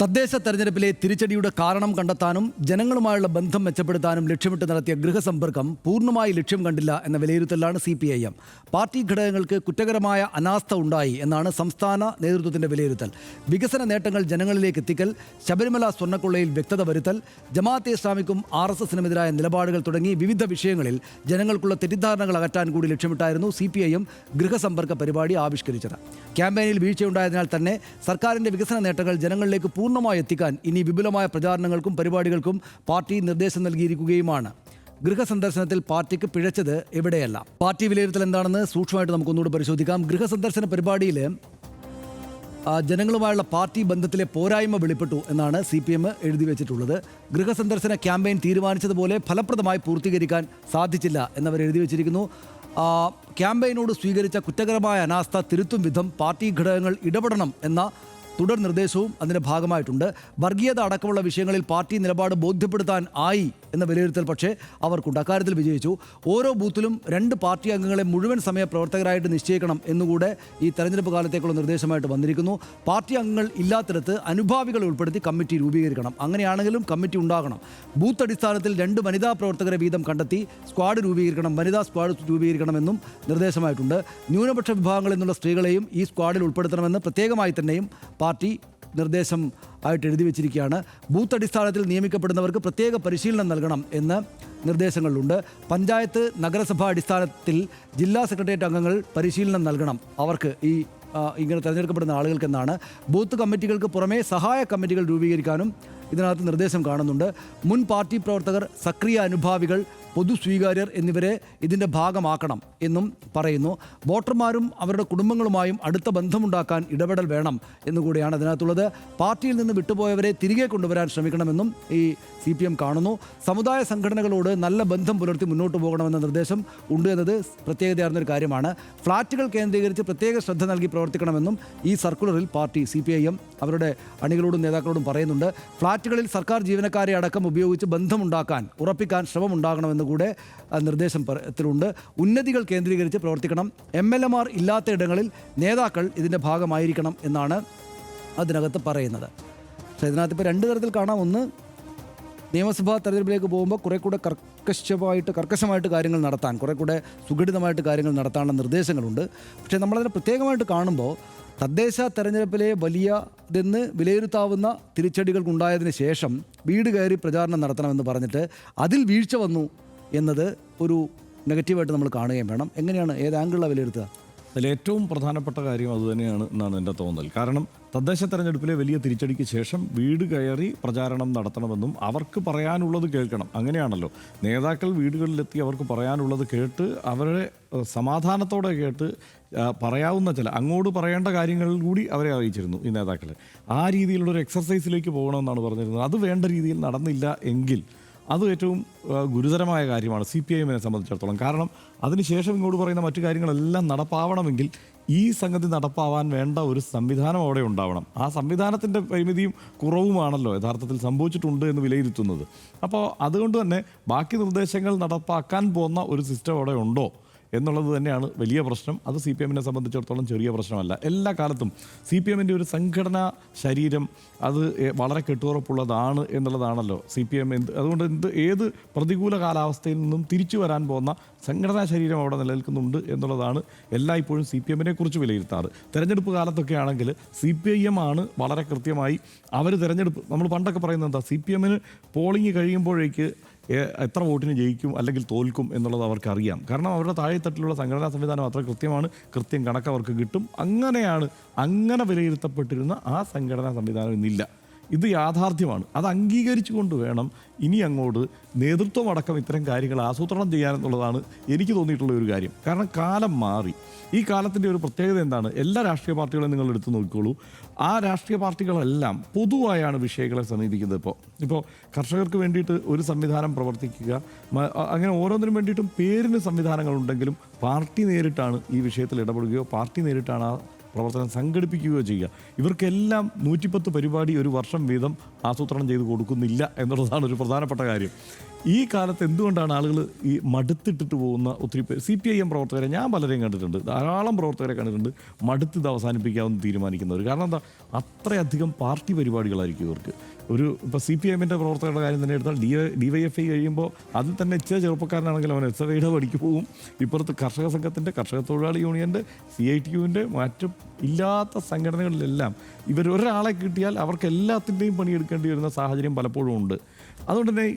തദ്ദേശ തെരഞ്ഞെടുപ്പിലെ തിരിച്ചടിയുടെ കാരണം കണ്ടെത്താനും ജനങ്ങളുമായുള്ള ബന്ധം മെച്ചപ്പെടുത്താനും ലക്ഷ്യമിട്ട് നടത്തിയ ഗൃഹസമ്പർക്കം പൂർണമായി ലക്ഷ്യം കണ്ടില്ല എന്ന വിലയിരുത്തലാണ് C P I M party ഘടകങ്ങൾക്ക് കുറ്റകരമായ അനാസ്ഥ ഉണ്ടായി എന്നാണ് സംസ്ഥാന നേതൃത്വത്തിന്റെ വിലയിരുത്തൽ. വികസന നേട്ടങ്ങൾ ജനങ്ങളിലേക്ക് എത്തിക്കൽ ശബരിമല സ്വർണക്കൊള്ളയിൽ വ്യക്തത വരുത്തൽ ജമാഅത്തെ ഇസ്ലാമിക്കും ആർ എസ് എസിനുമെതിരായ നിലപാടുകൾ തുടങ്ങി വിവിധ വിഷയങ്ങളിൽ ജനങ്ങൾക്കുള്ള തെറ്റിദ്ധാരണകൾ അകറ്റാൻ കൂടി ലക്ഷ്യമിട്ടായിരുന്നു സി പി ഐ എം ഗൃഹസമ്പർക്ക പരിപാടി ആവിഷ്കരിച്ചത്. ക്യാമ്പയിനിൽ വീഴ്ചയുണ്ടായതിനാൽ തന്നെ സർക്കാരിന്റെ വികസന നേട്ടങ്ങൾ ജനങ്ങളിലേക്ക് പൂർണമായി എത്തിക്കാൻ ഇനി വിപുലമായ പ്രചാരണങ്ങൾക്കും പരിപാടികൾക്കും പാർട്ടി നിർദ്ദേശം നൽകിയിരിക്കുകയുമാണ്. ഗൃഹസന്ദർശനത്തിൽ പാർട്ടിക്ക് പിഴച്ചത് എവിടെയല്ല? പാർട്ടി വിലയിരുത്തൽ എന്താണെന്ന് സൂക്ഷ്മമായിട്ട് നമുക്കൊന്നുകൂടി പരിശോധിക്കാം. ഗൃഹസന്ദർശന പരിപാടിയിൽ ജനങ്ങളുമായുള്ള പാർട്ടി ബന്ധത്തിലെ പോരായ്മ വെളിപ്പെട്ടു എന്നാണ് സി പി എം എഴുതി വെച്ചിട്ടുള്ളത്. ഗൃഹസന്ദർശന ക്യാമ്പയിൻ തീരുമാനിച്ചതുപോലെ ഫലപ്രദമായി പൂർത്തീകരിക്കാൻ സാധിച്ചില്ല എന്നവർ എഴുതി വെച്ചിരിക്കുന്നു. ക്യാമ്പയിനോട് സ്വീകരിച്ച കുറ്റകരമായ അനാസ്ഥ തിരുത്തും വിധം പാർട്ടി ഘടകങ്ങൾ ഇടപെടണം എന്ന തുടർ നിർദ്ദേശവും അതിന്റെ ഭാഗമായിട്ടുണ്ട്. വർഗീയത അടക്കമുള്ള വിഷയങ്ങളിൽ പാർട്ടി നിലപാട് ബോധ്യപ്പെടുത്താൻ ആയി. എന്ന വിലയിരുത്തൽ പക്ഷേ അവർക്കുണ്ട് അക്കാര്യത്തിൽ വിജയിച്ചു. ഓരോ ബൂത്തിലും രണ്ട് പാർട്ടി അംഗങ്ങളെ മുഴുവൻ സമയ പ്രവർത്തകരായിട്ട് നിശ്ചയിക്കണം എന്നുകൂടെ ഈ തെരഞ്ഞെടുപ്പ് കാലത്തേക്കുള്ള നിർദ്ദേശമായിട്ട് വന്നിരിക്കുന്നു. പാർട്ടി അംഗങ്ങൾ ഇല്ലാത്തിടത്ത് അനുഭാവികളെ ഉൾപ്പെടുത്തി കമ്മിറ്റി രൂപീകരിക്കണം. അങ്ങനെയാണെങ്കിലും കമ്മിറ്റി ഉണ്ടാകണം. ബൂത്ത് അടിസ്ഥാനത്തിൽ രണ്ട് വനിതാ പ്രവർത്തകരെ വീതം കണ്ടെത്തി സ്ക്വാഡ് രൂപീകരിക്കണം വനിതാ സ്ക്വാഡ് രൂപീകരിക്കണമെന്നും നിർദ്ദേശമായിട്ടുണ്ട്. ന്യൂനപക്ഷ വിഭാഗങ്ങളിൽ നിന്നുള്ള സ്ത്രീകളെയും ഈ സ്ക്വാഡിൽ ഉൾപ്പെടുത്തണമെന്ന് പ്രത്യേകമായി തന്നെയും പാർട്ടി നിർദ്ദേശം ആയിട്ട് എഴുതി വെച്ചിരിക്കുകയാണ്. ബൂത്ത് അടിസ്ഥാനത്തിൽ നിയമിക്കപ്പെടുന്നവർക്ക് പ്രത്യേക പരിശീലനം നൽകണം എന്ന് നിർദ്ദേശങ്ങളിലുണ്ട് പഞ്ചായത്ത് നഗരസഭാ അടിസ്ഥാനത്തിൽ ജില്ലാ സെക്രട്ടേറിയറ്റ് അംഗങ്ങൾ പരിശീലനം നൽകണം. അവർക്ക് ഈ ഇങ്ങനെ തിരഞ്ഞെടുക്കപ്പെടുന്ന ആളുകൾക്കെന്നാണ്. ബൂത്ത് കമ്മിറ്റികൾക്ക് പുറമെ സഹായ കമ്മിറ്റികൾ രൂപീകരിക്കാനും ഇതിനകത്ത് നിർദ്ദേശം കാണുന്നുണ്ട്. മുൻ പാർട്ടി പ്രവർത്തകർ സക്രിയ അനുഭാവികൾ പൊതു സ്വീകാര്യർ എന്നിവരെ ഇതിന്റെ ഭാഗമാക്കണം എന്നും പറയുന്നു. വോട്ടർമാരും അവരുടെ കുടുംബങ്ങളുമായും അടുത്ത ബന്ധമുണ്ടാക്കാൻ ഇടപെടൽ വേണം എന്നുകൂടിയാണ് അതിനകത്തുള്ളത്. പാർട്ടിയിൽ നിന്ന് വിട്ടുപോയവരെ തിരികെ കൊണ്ടുവരാൻ ശ്രമിക്കണമെന്നും ഈ സി പി എം കാണുന്നു. സമുദായ സംഘടനകളോട് നല്ല ബന്ധം പുലർത്തി മുന്നോട്ട് പോകണമെന്ന നിർദ്ദേശം ഉണ്ട് എന്നത് പ്രത്യേകതയാർന്നൊരു കാര്യമാണ്. ഫ്ളാറ്റുകൾ കേന്ദ്രീകരിച്ച് പ്രത്യേക ശ്രദ്ധ നൽകി പ്രവർത്തിക്കണമെന്നും ഈ സർക്കുലറിൽ party C P I M അവരുടെ അണികളോടും നേതാക്കളോടും പറയുന്നുണ്ട്. ഫ്ളാറ്റുകളിൽ സർക്കാർ ജീവനക്കാരെ അടക്കം ഉപയോഗിച്ച് ബന്ധമുണ്ടാക്കാൻ ഉറപ്പിക്കാൻ ശ്രമമുണ്ടാകണമെന്ന് കൂടെ ആ, നിർദ്ദേശം ത്തിലുണ്ട്. ഉന്നതികൾ കേന്ദ്രീകരിച്ച് പ്രവർത്തിക്കണം. എം എൽ എമാർ ഇല്ലാത്ത ഇടങ്ങളിൽ നേതാക്കൾ ഇതിന്റെ ഭാഗമായിരിക്കണം എന്നാണ് അതിനകത്ത് പറയുന്നത്. പക്ഷേ ഇതിനകത്ത് ഇപ്പോൾ രണ്ട് തരത്തിൽ കാണാം. ഒന്ന് നിയമസഭാ തെരഞ്ഞെടുപ്പിലേക്ക് പോകുമ്പോൾ കുറെ കൂടെ കർക്കശമായിട്ട് കർക്കശമായിട്ട് കാര്യങ്ങൾ നടത്താൻ കുറെ കൂടെ സുഘടിതമായിട്ട് കാര്യങ്ങൾ നടത്താനുള്ള നിർദ്ദേശങ്ങളുണ്ട്. പക്ഷേ നമ്മളതിനെ പ്രത്യേകമായിട്ട് കാണുമ്പോൾ തദ്ദേശ തെരഞ്ഞെടുപ്പിലെ വലിയ ഇതെന്ന് വിലയിരുത്താവുന്ന തിരിച്ചടികൾക്കുണ്ടായതിന് ശേഷം വീട് കയറി പ്രചാരണം നടത്തണമെന്ന് പറഞ്ഞിട്ട് അതിൽ വീഴ്ച വന്നു എന്നത് ഒരു നെഗറ്റീവായിട്ട് നമ്മൾ കാണുകയും വേണം. എങ്ങനെയാണ് ഏത് ആംഗിളിലാണ് വിലയിരുത്തുക? അതിൽ ഏറ്റവും പ്രധാനപ്പെട്ട കാര്യം അതുതന്നെയാണ് എന്നാണ് എന്റെ തോന്നൽ. കാരണം തദ്ദേശ തെരഞ്ഞെടുപ്പിലെ വലിയ തിരിച്ചടിക്ക് ശേഷം വീട് കയറി പ്രചാരണം നടത്തണമെന്നും അവർക്ക് പറയാനുള്ളത് കേൾക്കണം. അങ്ങനെയാണല്ലോ. നേതാക്കൾ വീടുകളിലെത്തി അവർക്ക് പറയാനുള്ളത് കേട്ട് അവരെ സമാധാനത്തോടെ കേട്ട് പറയാവുന്ന ചില അങ്ങോട്ട് പറയേണ്ട കാര്യങ്ങൾ കൂടി അവരെ അറിയിച്ചിരുന്നു ഈ നേതാക്കളെ. ആ രീതിയിലുള്ള ഒരു എക്സർസൈസിലേക്ക് പോകണമെന്നാണ് പറഞ്ഞിരുന്നത്. അത് വേണ്ട രീതിയിൽ നടന്നില്ല എങ്കിൽ അത് ഏറ്റവും ഗുരുതരമായ കാര്യമാണ് സി പി ഐ എമ്മിനെ സംബന്ധിച്ചിടത്തോളം. കാരണം അതിനുശേഷം ഇങ്ങോട്ട് പറയുന്ന മറ്റു കാര്യങ്ങളെല്ലാം നടപ്പാവണമെങ്കിൽ ഈ സംഗതി നടപ്പാവാൻ വേണ്ട ഒരു സംവിധാനം അവിടെ ഉണ്ടാവണം. ആ സംവിധാനത്തിന്റെ പരിമിതിയും കുറവുമാണല്ലോ യഥാർത്ഥത്തിൽ സംഭവിച്ചിട്ടുണ്ട് എന്ന് വിലയിരുത്തുന്നത്. അപ്പോൾ അതുകൊണ്ട് തന്നെ ബാക്കി നിർദ്ദേശങ്ങൾ നടപ്പാക്കാൻ പോകുന്ന ഒരു സിസ്റ്റം അവിടെ ഉണ്ടോ? എന്നുള്ളത് തന്നെയാണ് വലിയ പ്രശ്നം. അത് സി പി എമ്മിനെ സംബന്ധിച്ചിടത്തോളം ചെറിയ പ്രശ്നമല്ല. എല്ലാ കാലത്തും സി പി എമ്മിന്റെ ഒരു സംഘടനാ ശരീരം അത് വളരെ കെട്ടുറപ്പുള്ളതാണ് എന്നുള്ളതാണല്ലോ സി പി എം. എന്ത് അതുകൊണ്ട് എന്ത് ഏത് പ്രതികൂല കാലാവസ്ഥയിൽ നിന്നും തിരിച്ചു വരാൻ പോകുന്ന സംഘടനാ ശരീരം അവിടെ നിലനിൽക്കുന്നുണ്ട് എന്നുള്ളതാണ് എല്ലായ്പ്പോഴും സി പി എമ്മിനെ കുറിച്ച് വിലയിരുത്താറ്. തെരഞ്ഞെടുപ്പ് കാലത്തൊക്കെ ആണെങ്കിൽ സി പി ഐ എം ആണ് വളരെ കൃത്യമായി അവർ തിരഞ്ഞെടുപ്പ് നമ്മൾ പണ്ടൊക്കെ പറയുന്നത് എന്താ സി പി എമ്മിന് പോളിംഗ് കഴിയുമ്പോഴേക്ക് എത്ര വോട്ടിന് ജയിക്കും അല്ലെങ്കിൽ തോൽക്കും എന്നുള്ളത് അവർക്കറിയാം. കാരണം അവരുടെ താഴെത്തട്ടിലുള്ള സംഘടനാ സംവിധാനം അത്ര കൃത്യമാണ്. കൃത്യം കണക്ക് അവർക്ക് കിട്ടും. അങ്ങനെയാണ് അങ്ങനെ വിലയിരുത്തപ്പെട്ടിരുന്ന ആ സംഘടനാ സംവിധാനം ഇന്നില്ല. ഇത് യാഥാർത്ഥ്യമാണ്. അത് അംഗീകരിച്ചുകൊണ്ട് വേണം ഇനി അങ്ങോട്ട് നേതൃത്വം അടക്കം ഇത്തരം കാര്യങ്ങൾ ആസൂത്രണം ചെയ്യാനെന്നുള്ളതാണ് എനിക്ക് തോന്നിയിട്ടുള്ള ഒരു കാര്യം. കാരണം കാലം മാറി. ഈ കാലത്തിന്റെ ഒരു പ്രത്യേകത എന്താണ്? എല്ലാ രാഷ്ട്രീയ പാർട്ടികളെയും നിങ്ങൾ എടുത്തു നോക്കിക്കോളൂ. ആ രാഷ്ട്രീയ പാർട്ടികളെല്ലാം പൊതുവായാണ് വിഷയങ്ങളെ സമീപിക്കുന്നത് ഇപ്പോൾ. ഇപ്പോൾ കർഷകർക്ക് വേണ്ടിയിട്ട് ഒരു സംവിധാനം പ്രവർത്തിക്കുക അങ്ങനെ ഓരോന്നിനും വേണ്ടിയിട്ടും പേരിന് സംവിധാനങ്ങളുണ്ടെങ്കിലും പാർട്ടി നേരിട്ടാണ് ഈ വിഷയത്തിൽ ഇടപെടുകയോ പാർട്ടി നേരിട്ടാണ് ആ പ്രവർത്തനം സംഘടിപ്പിക്കുകയോ ചെയ്യുക. ഇവർക്കെല്ലാം നൂറ്റിപ്പത്ത് പരിപാടി ഒരു വർഷം വീതം ആസൂത്രണം ചെയ്ത് കൊടുക്കുന്നില്ല എന്നുള്ളതാണ് ഒരു പ്രധാനപ്പെട്ട കാര്യം. ഈ കാലത്ത് എന്തുകൊണ്ടാണ് ആളുകൾ ഈ മടുത്തിട്ടിട്ട് പോകുന്ന ഒത്തിരി പേര് സി പി ഐ എം പ്രവർത്തകരെ ഞാൻ പലരെയും കണ്ടിട്ടുണ്ട്. ധാരാളം പ്രവർത്തകരെ കണ്ടിട്ടുണ്ട് മടുത്ത് ഇത് അവസാനിപ്പിക്കാമെന്ന് തീരുമാനിക്കുന്നവർ കാരണം എന്താ? അത്രയധികം പാർട്ടി പരിപാടികളായിരിക്കും ഇവർക്ക്. ഒരു ഇപ്പോൾ സി പി എമ്മിന്റെ പ്രവർത്തകരുടെ കാര്യം തന്നെ എടുത്താൽ D D Y F I കഴിയുമ്പോൾ അതിൽ തന്നെ ഇച്ചിരി ചെറുപ്പക്കാരനാണെങ്കിൽ അവൻ എസ് ഐയുടെ പണിക്ക് പോകും. ഇപ്പുറത്ത് കർഷക സംഘത്തിന്റെ കർഷക തൊഴിലാളി യൂണിയന്റെ സി ഐ ടി യുവിന്റെ മറ്റും ഇല്ലാത്ത സംഘടനകളിലെല്ലാം ഇവർ ഒരാളെ കിട്ടിയാൽ അവർക്ക് എല്ലാത്തിന്റെയും പണിയെടുക്കേണ്ടി വരുന്ന സാഹചര്യം പലപ്പോഴും ഉണ്ട്. അതുകൊണ്ട് തന്നെ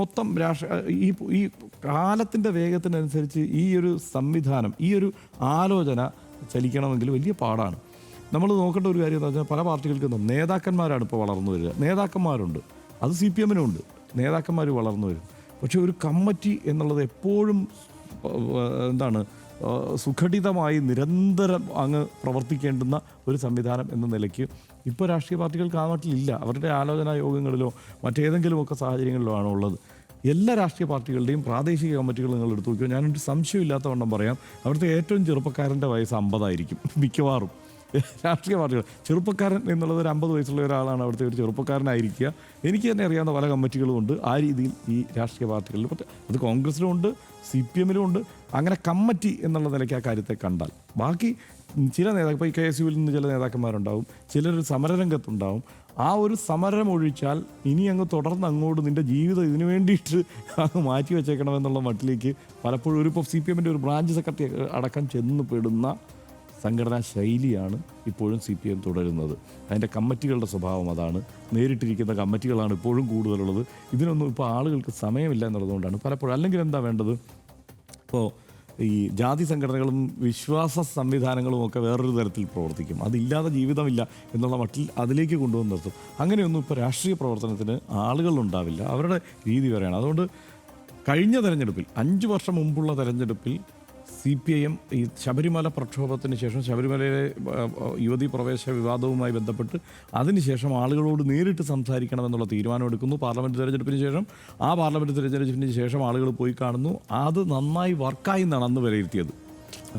മൊത്തം രാഷ്ട്ര ഈ ഈ കാലത്തിന്റെ വേഗത്തിനനുസരിച്ച് ഈ ഒരു സംവിധാനം ഈ ഒരു ആലോചന ചലിക്കണമെങ്കിൽ വലിയ പാടാണ്. നമ്മൾ നോക്കേണ്ട ഒരു കാര്യം എന്ന് പറഞ്ഞാൽ പല പാർട്ടികൾക്കും നേതാക്കന്മാരാണ് ഇപ്പോൾ വളർന്നു വരിക. നേതാക്കന്മാരുണ്ട്. അത് സി പി എമ്മിനും ഉണ്ട് നേതാക്കന്മാർ വളർന്നു വരും. പക്ഷെ ഒരു കമ്മിറ്റി എന്നുള്ളത് എപ്പോഴും എന്താണ് സുഘടിതമായി നിരന്തരം അങ്ങ് പ്രവർത്തിക്കേണ്ടുന്ന ഒരു സംവിധാനം എന്ന നിലയ്ക്ക് ഇപ്പോൾ രാഷ്ട്രീയ പാർട്ടികൾക്ക് ആ നാട്ടിലില്ല അവരുടെ ആലോചനാ യോഗങ്ങളിലോ മറ്റേതെങ്കിലുമൊക്കെ സാഹചര്യങ്ങളിലോ ആണ് ഉള്ളത്. എല്ലാ രാഷ്ട്രീയ പാർട്ടികളുടെയും പ്രാദേശിക കമ്മിറ്റികൾ നിങ്ങൾ എടുത്തു നോക്കിയോ ഞാനൊരു സംശയമില്ലാത്ത വണ്ണം പറയാം. അവിടുത്തെ ഏറ്റവും ചെറുപ്പക്കാരന്റെ വയസ്സ് അമ്പതായിരിക്കും. മിക്കവാറും. രാഷ്ട്രീയ പാർട്ടികൾ. ചെറുപ്പക്കാരൻ എന്നുള്ളത് ഒരു അമ്പത് വയസ്സുള്ള ഒരാളാണ് അവിടുത്തെ ഒരു ചെറുപ്പക്കാരനായിരിക്കുക. എനിക്ക് തന്നെ അറിയാവുന്ന പല കമ്മിറ്റികളും ഉണ്ട്. ആ രീതിയിൽ ഈ രാഷ്ട്രീയ പാർട്ടികളിൽ അത് കോൺഗ്രസിലും ഉണ്ട് സി പി എമ്മിലും ഉണ്ട്. അങ്ങനെ കമ്മിറ്റി എന്നുള്ള നിലയ്ക്ക് ആ കാര്യത്തെ കണ്ടാൽ. ബാക്കി ചില നേതാക്കൾ ഇപ്പോൾ കെ എസ് യുവിൽ നിന്ന് ചില നേതാക്കന്മാരുണ്ടാവും. ചിലർ സമരരംഗത്തുണ്ടാവും. ആ ഒരു സമരം ഒഴിച്ചാൽ ഇനി അങ്ങ് തുടർന്ന് അങ്ങോട്ട് നിന്റെ ജീവിതം ഇതിനു വേണ്ടിയിട്ട് അങ്ങ് മാറ്റി വെച്ചേക്കണമെന്നുള്ള മട്ടിലേക്ക് പലപ്പോഴും ഒരു ഇപ്പോൾ സി പി എമ്മിന്റെ ഒരു ബ്രാഞ്ച് സെക്രട്ടറി അടക്കം ചെന്ന് പെടുന്ന സംഘടനാ ശൈലിയാണ് ഇപ്പോഴും സി പി എം തുടരുന്നത്. അതിന്റെ കമ്മിറ്റികളുടെ സ്വഭാവം അതാണ്. നേരിട്ടിരിക്കുന്ന കമ്മിറ്റികളാണ് ഇപ്പോഴും കൂടുതലുള്ളത്. ഇതിനൊന്നും ഇപ്പോൾ ആളുകൾക്ക് സമയമില്ല എന്നുള്ളതുകൊണ്ടാണ് പലപ്പോഴും. അല്ലെങ്കിൽ എന്താ വേണ്ടത്? ഇപ്പോൾ ഈ ജാതി സംഘടനകളും വിശ്വാസ സംവിധാനങ്ങളും ഒക്കെ വേറൊരു തരത്തിൽ പ്രവർത്തിക്കും. അതില്ലാതെ ജീവിതമില്ല എന്നുള്ള മട്ടിൽ അതിലേക്ക് കൊണ്ടുവന്ന് നിർത്തും. അങ്ങനെയൊന്നും ഇപ്പോൾ രാഷ്ട്രീയ പ്രവർത്തനത്തിന് ആളുകളുണ്ടാവില്ല അവരുടെ രീതി വരെയാണ് അതുകൊണ്ട് കഴിഞ്ഞ തെരഞ്ഞെടുപ്പിൽ അഞ്ച് വർഷം മുമ്പുള്ള തെരഞ്ഞെടുപ്പിൽ സി പി ഐ എം ഈ ശബരിമല പ്രക്ഷോഭത്തിന് ശേഷം ശബരിമലയിലെ യുവതീ പ്രവേശ വിവാദവുമായി ബന്ധപ്പെട്ട് അതിനുശേഷം ആളുകളോട് നേരിട്ട് സംസാരിക്കണമെന്നുള്ള തീരുമാനമെടുക്കുന്നു പാർലമെന്റ് തെരഞ്ഞെടുപ്പിന് ശേഷം ആ പാർലമെന്റ് തെരഞ്ഞെടുപ്പിന് ശേഷം ആളുകൾ പോയി കാണുന്നു. അത് നന്നായി വർക്കായി എന്നാണ് അന്ന് വിലയിരുത്തിയത്.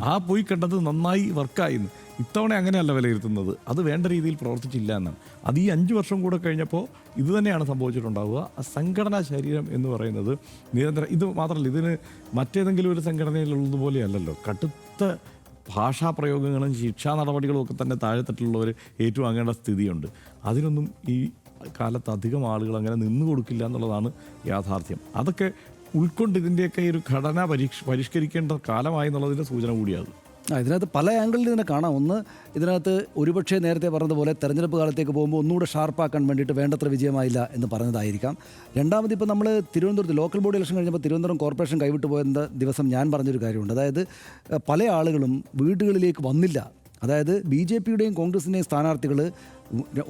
ആ പോയി കണ്ടത് നന്നായി വർക്കായി എന്ന്. ഇത്തവണ അങ്ങനെയല്ല വിലയിരുത്തുന്നത്. അത് വേണ്ട രീതിയിൽ പ്രവർത്തിച്ചില്ല എന്നാണ് അത് ഈ അഞ്ച് വർഷം കൂടെ കഴിഞ്ഞപ്പോൾ ഇത് തന്നെയാണ് സംഭവിച്ചിട്ടുണ്ടാവുക. സംഘടനാ ശരീരം എന്ന് പറയുന്നത് നിരന്തരം ഇത് മാത്രമല്ല ഇതിന് മറ്റേതെങ്കിലും ഒരു സംഘടനയിലുള്ളതുപോലെയല്ലല്ലോ കടുത്ത ഭാഷാ പ്രയോഗങ്ങളും ശിക്ഷാ നടപടികളും ഒക്കെ തന്നെ ഏറ്റവും ഏറ്റുവാങ്ങേണ്ട സ്ഥിതിയുണ്ട്. അതിനൊന്നും ഈ കാലത്ത് അധികം ആളുകൾ അങ്ങനെ നിന്നു കൊടുക്കില്ല എന്നുള്ളതാണ് യാഥാർത്ഥ്യം. അതൊക്കെ ഉൾക്കൊണ്ട് ഇതിന്റെയൊക്കെ ഒരു ഘടന പരീക്ഷ പരിഷ്കരിക്കേണ്ട കാലമായി എന്നുള്ളതിന്റെ സൂചന കൂടിയാണ്. ഇതിനകത്ത് പല ആംഗിളിൽ ഇതിനെ കാണാം. ഒന്ന് ഇതിനകത്ത് ഒരുപക്ഷേ നേരത്തെ പറഞ്ഞതുപോലെ തെരഞ്ഞെടുപ്പ് കാലത്തേക്ക് പോകുമ്പോൾ ഒന്നുകൂടെ ഷാർപ്പാക്കാൻ വേണ്ടിയിട്ട് വേണ്ടത്ര വിജയമായില്ല എന്ന് പറഞ്ഞതായിരിക്കാം. രണ്ടാമത് ഇപ്പോൾ നമ്മൾ തിരുവനന്തപുരത്ത് ലോക്കൽ ബോഡി ഇലക്ഷൻ കഴിഞ്ഞപ്പോൾ തിരുവനന്തപുരം കോർപ്പറേഷൻ കൈവിട്ട് പോയ ദിവസം ഞാൻ പറഞ്ഞൊരു കാര്യമുണ്ട്. അതായത് പല ആളുകളും വീടുകളിലേക്ക് വന്നില്ല. അതായത് ബി ജെ പിയുടെയും കോൺഗ്രസിന്റെയും സ്ഥാനാർത്ഥികൾ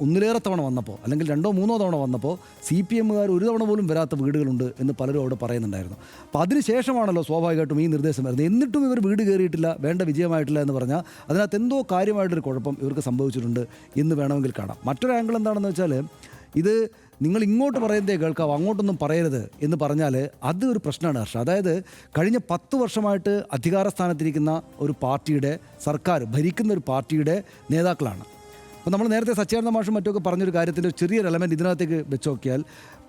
ഒന്നിലേറെ തവണ വന്നപ്പോൾ അല്ലെങ്കിൽ രണ്ടോ മൂന്നോ തവണ വന്നപ്പോൾ സി പി എമ്മുകാർ ഒരു തവണ പോലും വരാത്ത വീടുകളുണ്ട് എന്ന് പലരും അവിടെ പറയുന്നുണ്ടായിരുന്നു. അപ്പോൾ അതിനുശേഷമാണല്ലോ സ്വാഭാവികമായിട്ടും ഈ നിർദ്ദേശം വരുന്നത്. എന്നിട്ടും ഇവർ വീട് കയറിയിട്ടില്ല വേണ്ട വിജയമായിട്ടില്ല എന്ന് പറഞ്ഞാൽ അതിനകത്ത് എന്തോ കാര്യമായിട്ടൊരു കുഴപ്പം ഇവർക്ക് സംഭവിച്ചിട്ടുണ്ട് എന്ന് വേണമെങ്കിൽ കാണാം. മറ്റൊരു ആംഗിൾ എന്താണെന്ന് വെച്ചാൽ ഇത് നിങ്ങൾ ഇങ്ങോട്ട് പറയുന്നതേ കേൾക്കാവൂ അങ്ങോട്ടൊന്നും പറയരുത് എന്ന് പറഞ്ഞാൽ അത് ഒരു പ്രശ്നമാണ് ഹർഷ. അതായത് കഴിഞ്ഞ പത്ത് വർഷമായിട്ട് അധികാര സ്ഥാനത്തിരിക്കുന്ന ഒരു പാർട്ടിയുടെ സർക്കാർ ഭരിക്കുന്ന ഒരു പാർട്ടിയുടെ നേതാക്കളാണ്. അപ്പോൾ നമ്മൾ നേരത്തെ സച്ചിദാനന്ദ മാഷും മറ്റുമൊക്കെ പറഞ്ഞൊരു കാര്യത്തിന്റെ ഒരു ചെറിയൊരു എലമെന്റ് ഇതിനകത്തേക്ക് വെച്ച് നോക്കിയാൽ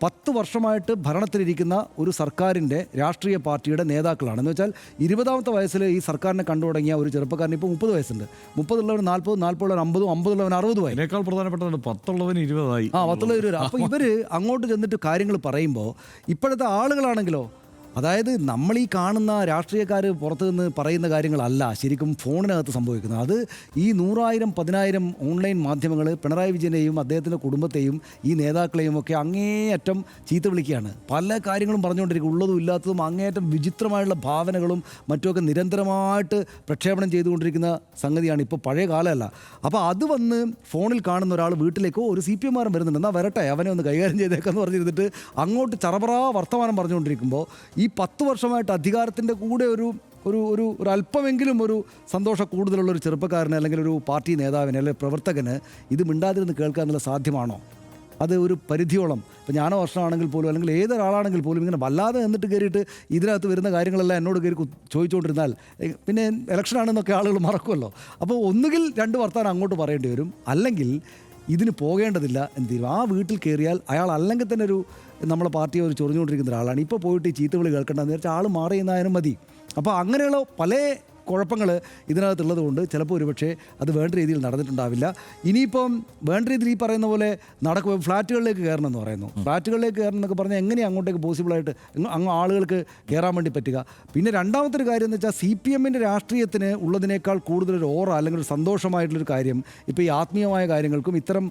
പത്ത് വർഷമായിട്ട് ഭരണത്തിലിരിക്കുന്ന ഒരു സർക്കാരിന്റെ രാഷ്ട്രീയ പാർട്ടിയുടെ നേതാക്കളാണ്. എന്ന് വെച്ചാൽ ഇരുപതാമത്തെ വയസ്സിൽ ഈ സർക്കാരിനെ കണ്ടു തുടങ്ങിയ ഒരു ചെറുപ്പക്കാരൻ ഇപ്പോൾ മുപ്പത് വയസ്സുണ്ട്. മുപ്പതുള്ളവർ നാൽപ്പത് നാൽപ്പതുള്ളവർ അമ്പതും അമ്പതുള്ളവൻ അറുപതുമായി അതിനേക്കാൾ പ്രധാനപ്പെട്ടതാണ് പത്തുള്ളവന് ഇരുപതായി. ആ പത്തുള്ളവർ അപ്പോൾ ഇവർ അങ്ങോട്ട് ചെന്നിട്ട് കാര്യങ്ങൾ പറയുമ്പോൾ ഇപ്പോഴത്തെ ആളുകളാണെങ്കിലോ അതായത് നമ്മൾ ഈ കാണുന്ന രാഷ്ട്രീയക്കാർ പുറത്തു നിന്ന് പറയുന്ന കാര്യങ്ങളല്ല ശരിക്കും ഫോണിനകത്ത് സംഭവിക്കുന്നത്. അത് ഈ നൂറായിരം പതിനായിരം ഓൺലൈൻ മാധ്യമങ്ങൾ പിണറായി വിജയനെയും അദ്ദേഹത്തിന്റെ കുടുംബത്തെയും ഈ നേതാക്കളെയും ഒക്കെ അങ്ങേയറ്റം ചീത്ത വിളിക്കുകയാണ്. പല കാര്യങ്ങളും പറഞ്ഞുകൊണ്ടിരിക്കും. ഉള്ളതും ഇല്ലാത്തതും അങ്ങേയറ്റം വിചിത്രമായുള്ള ഭാവനകളും മറ്റുമൊക്കെ നിരന്തരമായിട്ട് പ്രക്ഷേപണം ചെയ്തുകൊണ്ടിരിക്കുന്ന സംഗതിയാണ് ഇപ്പോൾ പഴയ കാലമല്ല. അപ്പോൾ അത് വന്ന് ഫോണിൽ കാണുന്ന ഒരാൾ വീട്ടിലേക്കോ ഒരു സി പി എമ്മാരൻ വരുന്നുണ്ട്. എന്നാൽ വരട്ടെ അവനെ ഒന്ന് കൈകാര്യം ചെയ്തേക്കെന്ന് പറഞ്ഞിരുന്നിട്ട് അങ്ങോട്ട് ചറപറ വർത്തമാനം പറഞ്ഞുകൊണ്ടിരിക്കുമ്പോൾ ഈ പത്ത് വർഷമായിട്ട് അധികാരത്തിന്റെ കൂടെ ഒരു ഒരു ഒരു ഒരു അല്പമെങ്കിലും ഒരു സന്തോഷം കൂടുതലുള്ള ഒരു ചെറുപ്പക്കാരന് അല്ലെങ്കിൽ ഒരു പാർട്ടി നേതാവിന് അല്ലെങ്കിൽ പ്രവർത്തകന് ഇത് മിണ്ടാതിരുന്ന് കേൾക്കുക എന്നുള്ളത് സാധ്യമാണോ? അത് ഒരു പരിധിയോളം. ഇപ്പം ഞാനോ വർഷമാണെങ്കിൽ പോലും അല്ലെങ്കിൽ ഏതൊരാളാണെങ്കിൽ പോലും ഇങ്ങനെ വല്ലാതെ എന്നിട്ട് കയറിയിട്ട് ഇതിനകത്ത് വരുന്ന കാര്യങ്ങളെല്ലാം എന്നോട് കയറി ചോദിച്ചുകൊണ്ടിരുന്നാൽ പിന്നെ ഇലക്ഷനാണെന്നൊക്കെ ആളുകൾ മറക്കുമല്ലോ. അപ്പോൾ ഒന്നുകിൽ രണ്ട് വർത്താനം അങ്ങോട്ട് പറയേണ്ടി വരും. അല്ലെങ്കിൽ ഇതിന് പോകേണ്ടതില്ല എന്ത് ചെയ്യും ആ വീട്ടിൽ കയറിയാൽ അയാൾ അല്ലെങ്കിൽ തന്നെ ഒരു നമ്മളെ പാർട്ടിയെ ഒരു ചൊറിഞ്ഞുകൊണ്ടിരിക്കുന്ന ഒരാളാണ്. ഇപ്പോൾ പോയിട്ട് ഈ ചീത്തവിളി കേൾക്കേണ്ടതെന്ന് വെച്ചാൽ ആൾ മാറിയെന്നായാലും മതി. അപ്പോൾ അങ്ങനെയുള്ള പല കുഴപ്പങ്ങൾ ഇതിനകത്തുള്ളത് കൊണ്ട് ചിലപ്പോൾ ഒരുപക്ഷെ അത് വേണ്ട രീതിയിൽ നടന്നിട്ടുണ്ടാവില്ല. ഇനിയിപ്പം വേണ്ട രീതിയിൽ ഈ പറയുന്ന പോലെ നടക്കും ഫ്ലാറ്റുകളിലേക്ക് കയറണം എന്ന് പറയുന്നു ഫ്ലാറ്റുകളിലേക്ക് കയറണം എന്നൊക്കെ പറഞ്ഞാൽ എങ്ങനെയാണ് അങ്ങോട്ടേക്ക് പോസിബിളായിട്ട് അങ്ങ് ആളുകൾക്ക് കയറാൻ വേണ്ടി പറ്റുക? പിന്നെ രണ്ടാമത്തെ ഒരു കാര്യം എന്ന് വെച്ചാൽ സി പി എമ്മിന്റെ രാഷ്ട്രീയത്തിന് ഉള്ളതിനേക്കാൾ കൂടുതലൊരു ഓറ അല്ലെങ്കിൽ ഒരു സന്തോഷമായിട്ടുള്ളൊരു കാര്യം ഇപ്പോൾ ഈ ആത്മീയമായ കാര്യങ്ങൾക്കും ഇത്തരം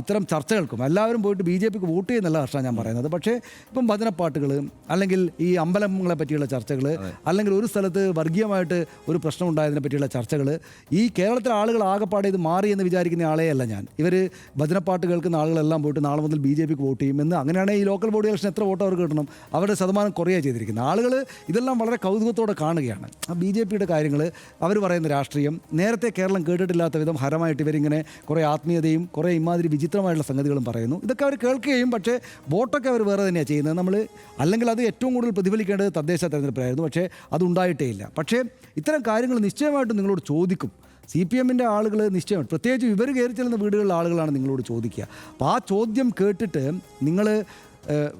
ഇത്തരം ചർച്ചകൾക്കും എല്ലാവരും പോയിട്ട് ബി ജെ പിക്ക് വോട്ട് ചെയ്യുന്നുള്ള ഹർഷ ഞാൻ പറയുന്നത്. പക്ഷേ ഇപ്പം ഭജനപ്പാട്ടുകൾ അല്ലെങ്കിൽ ഈ അമ്പലങ്ങളെ പറ്റിയുള്ള ചർച്ചകൾ അല്ലെങ്കിൽ ഒരു സ്ഥലത്ത് വർഗീയമായിട്ട് ഒരു പ്രശ്നം ഉണ്ടായതിനെ പറ്റിയുള്ള ചർച്ചകൾ ഈ കേരളത്തിലെ ആളുകൾ ആകെപ്പാടെ ഇത് മാറി എന്ന് വിചാരിക്കുന്ന ആളെയല്ല ഞാൻ. ഇവർ ഭജനപ്പാട്ട് കേൾക്കുന്ന ആളുകളെല്ലാം പോയിട്ട് നാളെ മുതൽ ബി ജെ പിക്ക് വോട്ട് ചെയ്യും എന്ന് അങ്ങനെയാണെങ്കിൽ ഈ ലോക്കൽ ബോഡി ഇലക്ഷൻ എത്ര വോട്ട് അവർക്ക് കിട്ടണം? അവരുടെ ശതമാനം കുറയുക ചെയ്തിരിക്കുന്നത് ആളുകൾ ഇതെല്ലാം വളരെ കൗതുകത്തോടെ കാണുകയാണ്. ആ ബി ജെ പിയുടെ കാര്യങ്ങൾ അവർ പറയുന്ന രാഷ്ട്രീയം നേരത്തെ കേരളം കേട്ടിട്ടില്ലാത്ത വിധം ഹരമായിട്ട് ഇവരിങ്ങനെ കുറേ ആത്മീയതയും കുറേ ഇമാതിരി വിചിത്രമായിട്ടുള്ള സംഗതികളും പറയുന്നു. ഇതൊക്കെ അവർ കേൾക്കുകയും പക്ഷേ വോട്ടൊക്കെ അവർ വേറെ തന്നെയാണ് ചെയ്യുന്നത്. നമ്മൾ അല്ലെങ്കിൽ അത് ഏറ്റവും കൂടുതൽ പ്രതിഫലിക്കേണ്ടത് തദ്ദേശ തെരഞ്ഞെടുപ്പിലായിരുന്നു. പക്ഷേ അതുണ്ടായിട്ടേ ഇല്ല. പക്ഷേ ഇത്തരം കാര്യങ്ങൾ നിശ്ചയമായിട്ടും നിങ്ങളോട് ചോദിക്കും. സി പി എമ്മിന്റെ ആളുകൾ നിശ്ചയമായിട്ട് പ്രത്യേകിച്ച് ഇവർ കയറി ചെല്ലുന്ന വീടുകളിലെ ആളുകളാണ് നിങ്ങളോട് ചോദിക്കുക. അപ്പോൾ ആ ചോദ്യം കേട്ടിട്ട് നിങ്ങൾ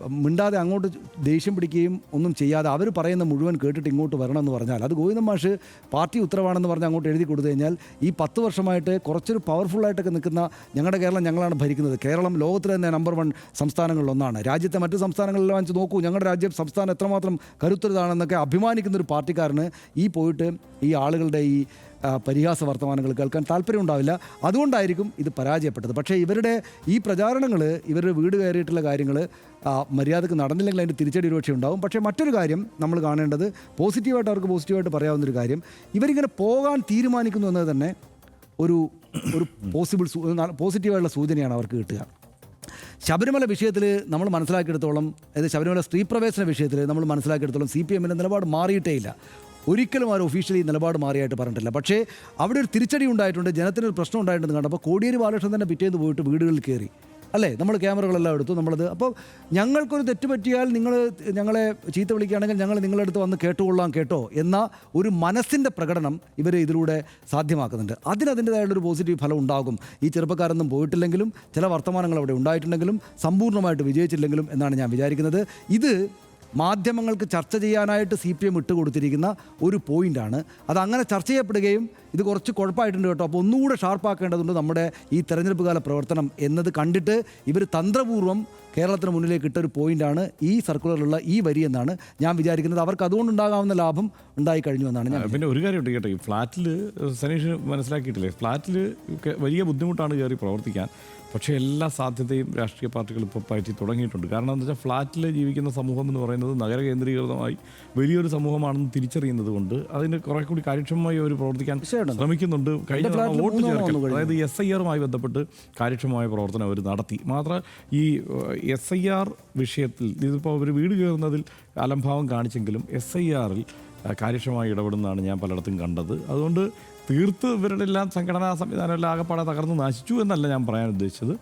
മിണ്ടാതെ അങ്ങോട്ട് ദേഷ്യം പിടിക്കുകയും ഒന്നും ചെയ്യാതെ അവർ പറയുന്ന മുഴുവൻ കേട്ടിട്ട് ഇങ്ങോട്ട് വരണമെന്ന് പറഞ്ഞാൽ അത് ഗോവിന്ദൻ മാഷ് പാർട്ടി ഉത്തരവാണെന്ന് പറഞ്ഞ് അങ്ങോട്ട് എഴുതി കൊടുത്തു കഴിഞ്ഞാൽ ഈ പത്ത് വർഷമായിട്ട് കുറച്ചൊരു പവർഫുള്ളായിട്ടൊക്കെ നിൽക്കുന്ന ഞങ്ങളുടെ കേരളം ഞങ്ങളാണ് ഭരിക്കുന്നത്. കേരളം ലോകത്തിലെ തന്നെ നമ്പർ വൺ സംസ്ഥാനങ്ങളിലൊന്നാണ് രാജ്യത്തെ മറ്റ് സംസ്ഥാനങ്ങളിലെ വാങ്ങിച്ച് നോക്കൂ ഞങ്ങളുടെ രാജ്യം സംസ്ഥാനം എത്രമാത്രം കരുത്തരുതാണെന്നൊക്കെ അഭിമാനിക്കുന്ന ഒരു പാർട്ടിക്കാരന് ഈ പോയിട്ട് ഈ ആളുകളുടെ ഈ പരിഹാസ വർത്തമാനങ്ങൾ കേൾക്കാൻ താല്പര്യം ഉണ്ടാവില്ല അതുകൊണ്ടായിരിക്കും ഇത് പരാജയപ്പെട്ടത്. പക്ഷേ ഇവരുടെ ഈ പ്രചാരണങ്ങൾ ഇവരുടെ വീട് കയറിയിട്ടുള്ള കാര്യങ്ങൾ മര്യാദയ്ക്ക് നടന്നില്ലെങ്കിൽ അതിന്റെ തിരിച്ചടി ഒരുപക്ഷെ ഉണ്ടാവും. പക്ഷേ മറ്റൊരു കാര്യം നമ്മൾ കാണേണ്ടത് പോസിറ്റീവായിട്ട് അവർക്ക് പോസിറ്റീവായിട്ട് പറയാവുന്നൊരു കാര്യം ഇവരിങ്ങനെ പോകാൻ തീരുമാനിക്കുന്നു എന്നത് തന്നെ ഒരു ഒരു പോസിബിൾ പോസിറ്റീവായിട്ടുള്ള സൂചനയാണ് അവർക്ക് കിട്ടുക. ശബരിമല വിഷയത്തിൽ നമ്മൾ മനസ്സിലാക്കിയെടുത്തോളം അതായത് ശബരിമല സ്ത്രീ പ്രവേശന വിഷയത്തിൽ നമ്മൾ മനസ്സിലാക്കിയെടുത്തോളം സി പി എമ്മിന്റെ നിലപാട് മാറിയിട്ടേ ഇല്ല. ഒരിക്കലും അവർ ഒഫീഷ്യലി നിലപാട് മാറിയായിട്ട് പറഞ്ഞിട്ടില്ല. പക്ഷേ അവിടെ ഒരു തിരിച്ചടി ഉണ്ടായിട്ടുണ്ട്. ജനത്തിന് ഒരു പ്രശ്നം ഉണ്ടായിട്ടുണ്ടെന്ന് കണ്ടപ്പോൾ കോടിയേരി ബാലകൃഷ്ണൻ തന്നെ പിറ്റേന്ന് പോയിട്ട് വീടുകളിൽ കയറി. അല്ലേ? നമ്മൾ ക്യാമറകളെല്ലാം എടുത്തു നമ്മളത് അപ്പോൾ ഞങ്ങൾക്കൊരു തെറ്റ് പറ്റിയാൽ നിങ്ങൾ ഞങ്ങളെ ചീത്ത വിളിക്കുകയാണെങ്കിൽ ഞങ്ങൾ നിങ്ങളുടെ അടുത്ത് വന്ന് കേട്ടുകൊള്ളാം കേട്ടോ എന്ന ഒരു മനസ്സിന്റെ പ്രകടനം ഇവർ ഇതിലൂടെ സാധ്യമാക്കുന്നുണ്ട്. അതിന് പോസിറ്റീവ് ഫലം ഉണ്ടാകും. ഈ ചെറുപ്പക്കാരൊന്നും പോയിട്ടില്ലെങ്കിലും ചില വർത്തമാനങ്ങൾ അവിടെ ഉണ്ടായിട്ടുണ്ടെങ്കിലും സമ്പൂർണമായിട്ട് വിജയിച്ചില്ലെങ്കിലും എന്നാണ് ഞാൻ വിചാരിക്കുന്നത്. ഇത് മാധ്യമങ്ങൾക്ക് ചർച്ച ചെയ്യാനായിട്ട് സി പി എം ഇട്ടുകൊടുത്തിരിക്കുന്ന ഒരു പോയിന്റാണ് അത് അങ്ങനെ ചർച്ച ചെയ്യപ്പെടുകയും ഇത് കുറച്ച് കുഴപ്പമായിട്ടുണ്ട് കേട്ടോ. അപ്പോൾ ഒന്നുകൂടെ ഷാർപ്പാക്കേണ്ടതുണ്ട് നമ്മുടെ ഈ തെരഞ്ഞെടുപ്പ് കാല പ്രവർത്തനം എന്നത് കണ്ടിട്ട് ഇവർ തന്ത്രപൂർവം കേരളത്തിന് മുന്നിലേക്ക് ഇട്ടൊരു പോയിന്റാണ് ഈ സർക്കുലറിലുള്ള ഈ വരി എന്നാണ് ഞാൻ വിചാരിക്കുന്നത്. അവർക്ക് അതുകൊണ്ടുണ്ടാകാവുന്ന ലാഭം ഉണ്ടായി കഴിഞ്ഞു എന്നാണ് ഞാൻ പിന്നെ ഒരു കാര്യമുണ്ട് കേട്ടോ. ഈ ഫ്ലാറ്റിൽ സനീഷ് മനസ്സിലാക്കിയിട്ടില്ലേ? ഫ്ലാറ്റിൽ വലിയ ബുദ്ധിമുട്ടാണ് കയറി പ്രവർത്തിക്കാൻ. പക്ഷേ എല്ലാ സാധ്യതയും രാഷ്ട്രീയ പാർട്ടികൾ ഇപ്പോൾ പറ്റി തുടങ്ങിയിട്ടുണ്ട്. കാരണം എന്താ വെച്ചാൽ ഫ്ലാറ്റിൽ ജീവിക്കുന്ന സമൂഹം എന്ന് പറയുന്നത് നഗര കേന്ദ്രീകൃതമായി വലിയൊരു സമൂഹമാണെന്ന് തിരിച്ചറിയുന്നത് കൊണ്ട് അതിന് കുറെ കൂടി കാര്യക്ഷമമായി അവർ പ്രവർത്തിക്കാൻ ശ്രമിക്കുന്നുണ്ട്. കഴിഞ്ഞ വോട്ട് ചേർക്കൽ. അതായത് എസ് ഐ ആറുമായി ബന്ധപ്പെട്ട് കാര്യക്ഷമമായ പ്രവർത്തനം അവർ നടത്തി. മാത്രം ഈ എസ് ഐ ആർ വിഷയത്തിൽ ഇതിപ്പോൾ ഒരു വീട് കയറുന്നതിൽ അലംഭാവം കാണിച്ചെങ്കിലും എസ് ഐ ആറിൽ കാര്യക്ഷമമായി ഇടപെടുന്നതാണ് ഞാൻ പലയിടത്തും കണ്ടത്. അതുകൊണ്ട് തീർത്ത് ഇവരുടെ എല്ലാം സംഘടനാ സംവിധാനം എല്ലാം ആകെപ്പാടെ തകർന്ന് നശിച്ചു എന്നല്ല ഞാൻ പറയാൻ ഉദ്ദേശിച്ചത്.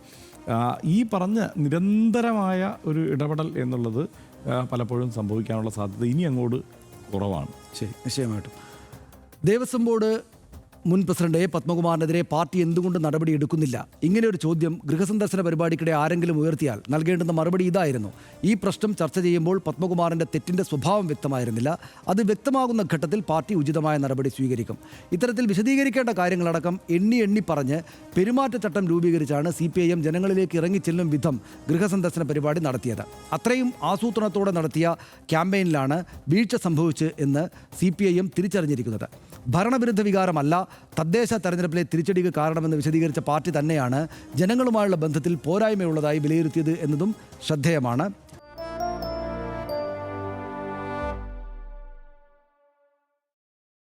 ഈ പറഞ്ഞ നിരന്തരമായ ഒരു ഇടപെടൽ എന്നുള്ളത് പലപ്പോഴും സംഭവിക്കാനുള്ള സാധ്യത ഇനി അങ്ങോട്ട് കുറവാണ്. ശരി നിശ്ചയമായിട്ടും. ദേവസ്വം ബോർഡ് മുൻ പ്രസിഡന്റ് എ പത്മകുമാറിനെതിരെ പാർട്ടി എന്തുകൊണ്ട് നടപടി എടുക്കുന്നില്ല? ഇങ്ങനെ ഒരു ചോദ്യം ഗൃഹസന്ദർശന പരിപാടിക്കിടെ ആരെങ്കിലും ഉയർത്തിയാൽ നൽകേണ്ടുന്ന മറുപടി ഇതായിരുന്നു. ഈ പ്രശ്നം ചർച്ച ചെയ്യുമ്പോൾ പത്മകുമാറിന്റെ തെറ്റിന്റെ സ്വഭാവം വ്യക്തമായിരുന്നില്ല. അത് വ്യക്തമാകുന്ന ഘട്ടത്തിൽ പാർട്ടി ഉചിതമായ നടപടി സ്വീകരിക്കും. ഇത്തരത്തിൽ വിശദീകരിക്കേണ്ട കാര്യങ്ങളടക്കം എണ്ണി എണ്ണി പറഞ്ഞ് പെരുമാറ്റച്ചട്ടം രൂപീകരിച്ചാണ് സി പി ഐ എം ജനങ്ങളിലേക്ക് ഇറങ്ങിച്ചെല്ലും വിധം ഗൃഹസന്ദർശന പരിപാടി നടത്തിയത്. അത്രയും ആസൂത്രണത്തോടെ നടത്തിയ ക്യാമ്പയിനിലാണ് വീഴ്ച സംഭവിച്ച് എന്ന് സി പി ഐ എം തിരിച്ചറിഞ്ഞിരിക്കുന്നത്. ഭരണവിരുദ്ധ വികാരമല്ല തദ്ദേശ തെരഞ്ഞെടുപ്പിലെ തിരിച്ചടിക്ക് കാരണമെന്ന് വിശദീകരിച്ച പാർട്ടി തന്നെയാണ് ജനങ്ങളുമായുള്ള ബന്ധത്തിൽ പോരായ്മയുള്ളതായി വിലയിരുത്തിയത് എന്നതും ശ്രദ്ധേയമാണ്.